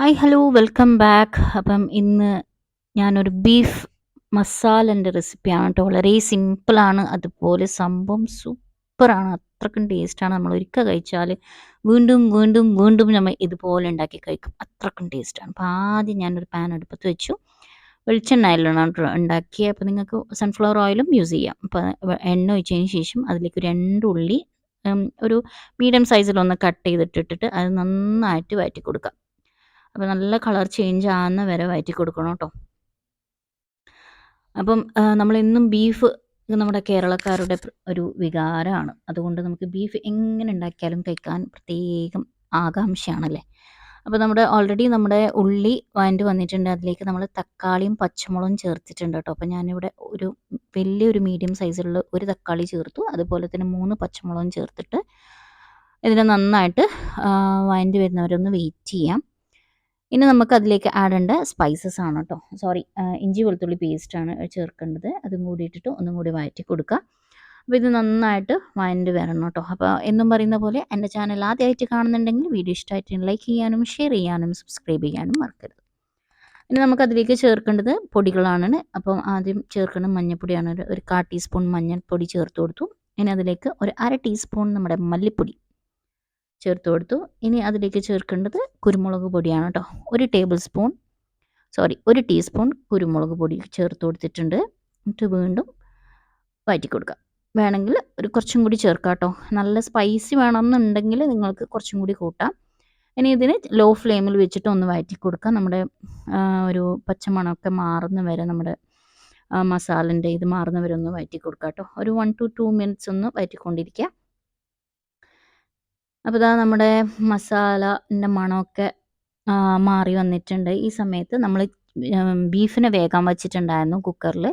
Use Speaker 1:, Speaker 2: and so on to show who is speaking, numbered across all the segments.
Speaker 1: Hi hello welcome back അപ്പം ഇന്ന് ഞാനൊരു ബീഫ് മസാലന്റെ റെസിപ്പിയാണ് കേട്ടോ വളരെ സിമ്പിളാണ് അതുപോലെ സംഭവം സൂപ്പറാണ് അത്രക്കും ടേസ്റ്റാണ് നമ്മൾ ഒരിക്കൽ കഴിച്ചാൽ വീണ്ടും വീണ്ടും വീണ്ടും നമ്മൾ ഇതുപോലെ ഉണ്ടാക്കി കഴിക്കും. അത്രക്കും ടേസ്റ്റാണ് അപ്പോൾ ആദ്യം ഞാനൊരു പാൻ അടുപ്പത്ത് വെച്ചു. വെളിച്ചെണ്ണയിലാണ് കേട്ടോ ഉണ്ടാക്കി അപ്പോൾ നിങ്ങൾക്ക് സൺഫ്ലവർ ഓയിലും യൂസ് ചെയ്യാം. അപ്പോൾ എണ്ണ ഒഴിച്ചതിന് ശേഷം അതിലേക്ക് രണ്ട് ഉള്ളി ഒരു മീഡിയം സൈസിലൊന്ന് കട്ട് ചെയ്തിട്ടിട്ടിട്ട് അത് നന്നായിട്ട് വഴറ്റി കൊടുക്കുക അപ്പോൾ നല്ല കളർ ചേഞ്ച് ആകുന്ന വരെ വയറ്റി കൊടുക്കണം കേട്ടോ അപ്പം നമ്മളെന്നും ബീഫ് നമ്മുടെ കേരളക്കാരുടെ ഒരു വികാരമാണ് അതുകൊണ്ട് നമുക്ക് ബീഫ് എങ്ങനെ ഉണ്ടാക്കിയാലും കഴിക്കാൻ പ്രത്യേകം ആകാംക്ഷയാണല്ലേ? അപ്പോൾ നമ്മുടെ ഓൾറെഡി നമ്മുടെ ഉള്ളി വഴണ്ട് വന്നിട്ടുണ്ട്. അതിലേക്ക് നമ്മൾ തക്കാളിയും പച്ചമുളകും ചേർത്തിട്ടുണ്ട് കേട്ടോ അപ്പോൾ ഞാനിവിടെ ഒരു വലിയൊരു മീഡിയം സൈസിലുള്ള ഒരു തക്കാളി ചേർത്തു. അതുപോലെ തന്നെ മൂന്ന് പച്ചമുളകും ചേർത്തിട്ട് ഇതിനെ നന്നായിട്ട് വഴണ്ട് വരുന്നവരൊന്ന് വെയിറ്റ് ചെയ്യാം. ഇനി നമുക്ക് അതിലേക്ക് ആഡ് ചെയ്യേണ്ട സ്പൈസസ് ആണ് കേട്ടോ സോറി ഇഞ്ചി വെളുത്തുള്ളി പേസ്റ്റാണ് ചേർക്കേണ്ടത്. അതും കൂടി ഇട്ടിട്ട് ഒന്നും കൂടി വഴറ്റി കൊടുക്കുക അപ്പോൾ ഇത് നന്നായിട്ട് വഴണ്ട് വരണം കേട്ടോ അപ്പോൾ എന്നും പറയുന്ന പോലെ എന്റെ ചാനൽ ആദ്യമായിട്ട് കാണുന്നുണ്ടെങ്കിൽ വീഡിയോ ഇഷ്ടമായിട്ട് ലൈക്ക് ചെയ്യാനും ഷെയർ ചെയ്യാനും സബ്സ്ക്രൈബ് ചെയ്യാനും മറക്കരുത്. ഇനി നമുക്ക് അതിലേക്ക് ചേർക്കേണ്ടത് പൊടികളാണ്. അപ്പം ആദ്യം ചേർക്കുന്ന മഞ്ഞൾപ്പൊടിയാണ് ഒരു- കാ ടീസ്പൂൺ മഞ്ഞൾപ്പൊടി ചേർത്ത് കൊടുത്തു. ഇനി അതിലേക്ക് ഒരു അര ടീസ്പൂൺ നമ്മുടെ മല്ലിപ്പൊടി ചേർത്ത് കൊടുത്തു. ഇനി അതിലേക്ക് ചേർക്കേണ്ടത് കുരുമുളക് പൊടിയാണ് കേട്ടോ ഒരു ടേബിൾ സ്പൂൺ സോറി ഒരു ടീസ്പൂൺ കുരുമുളക് പൊടി ചേർത്ത് കൊടുത്തിട്ടുണ്ട്. എന്നിട്ട് വീണ്ടും വഴറ്റി കൊടുക്കുക. വേണമെങ്കിൽ ഒരു കുറച്ചും കൂടി ചേർക്കാം കേട്ടോ നല്ല സ്പൈസി വേണമെന്നുണ്ടെങ്കിൽ നിങ്ങൾക്ക് കുറച്ചും കൂടി കൂട്ടാം. ഇനി ഇതിന് ലോ ഫ്ലെയിമിൽ വെച്ചിട്ട് ഒന്ന് വഴറ്റി കൊടുക്കുക നമ്മുടെ ഒരു പച്ചമണമൊക്കെ മാറുന്ന വരെ നമ്മുടെ മസാലന്റെ ഇത് മാറുന്ന വരെ ഒന്ന് വഴറ്റി കൊടുക്കുക കേട്ടോ ഒരു വൺ ടു ടു മിനിറ്റ്സ് ഒന്ന് വഴറ്റിക്കൊണ്ടിരിക്കുക. അപ്പോൾ ഇതാ നമ്മുടെ മസാലന്റെ മണമൊക്കെ മാറി വന്നിട്ടുണ്ട്. ഈ സമയത്ത് നമ്മൾ ബീഫിനെ വേഗം വച്ചിട്ടുണ്ടായിരുന്നു കുക്കറിൽ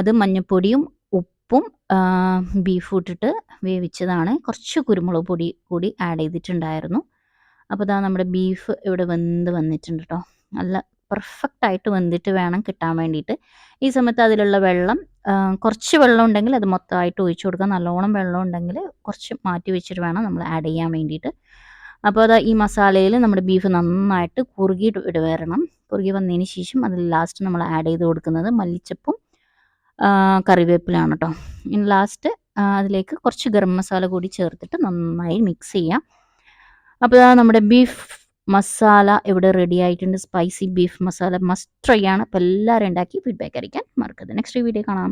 Speaker 1: അത് മഞ്ഞൾപ്പൊടിയും ഉപ്പും ബീഫ് ഇട്ടിട്ട് വേവിച്ചതാണ്. കുറച്ച് കുരുമുളക് പൊടി കൂടി ആഡ് ചെയ്തിട്ടുണ്ടായിരുന്നു. അപ്പോൾ ഇതാ നമ്മുടെ ബീഫ് ഇവിടെ വെന്ത് വന്നിട്ടുണ്ട് കേട്ടോ നല്ല പെർഫെക്റ്റ് ആയിട്ട് വെന്തിട്ട് വേണം കിട്ടാൻ വേണ്ടിയിട്ട്. ഈ സമയത്ത് അതിലുള്ള വെള്ളം കുറച്ച് വെള്ളം ഉണ്ടെങ്കിൽ അത് മൊത്തമായിട്ട് ഒഴിച്ചു കൊടുക്കുക. നല്ലോണം വെള്ളം ഉണ്ടെങ്കിൽ കുറച്ച് മാറ്റി വെച്ചിട്ട് വേണം നമ്മൾ ആഡ് ചെയ്യാൻ വേണ്ടിയിട്ട്. അപ്പോൾ അത് ഈ മസാലയിൽ നമ്മുടെ ബീഫ് നന്നായിട്ട് കുറുകിയിട്ട് ഇട വരണം. കുറുകി വന്നതിന് ശേഷം അതിൽ ലാസ്റ്റ് നമ്മൾ ആഡ് ചെയ്ത് കൊടുക്കുന്നത് മല്ലിച്ചപ്പും കറിവേപ്പിലാണ് കേട്ടോ. ലാസ്റ്റ് അതിലേക്ക് കുറച്ച് ഗരം മസാല കൂടി ചേർത്തിട്ട് നന്നായി മിക്സ് ചെയ്യാം. അപ്പോൾ നമ്മുടെ ബീഫ് മസാല ഇവിടെ റെഡി ആയിട്ടുണ്ട്. Spicy beef masala must try ആണ്. അപ്പോൾ എല്ലാവരും ഉണ്ടാക്കി ഫീഡ്ബാക്ക് അറിയിക്കാൻ മറക്കരുത്. നെക്സ്റ്റ് വീഡിയോ കാണാം.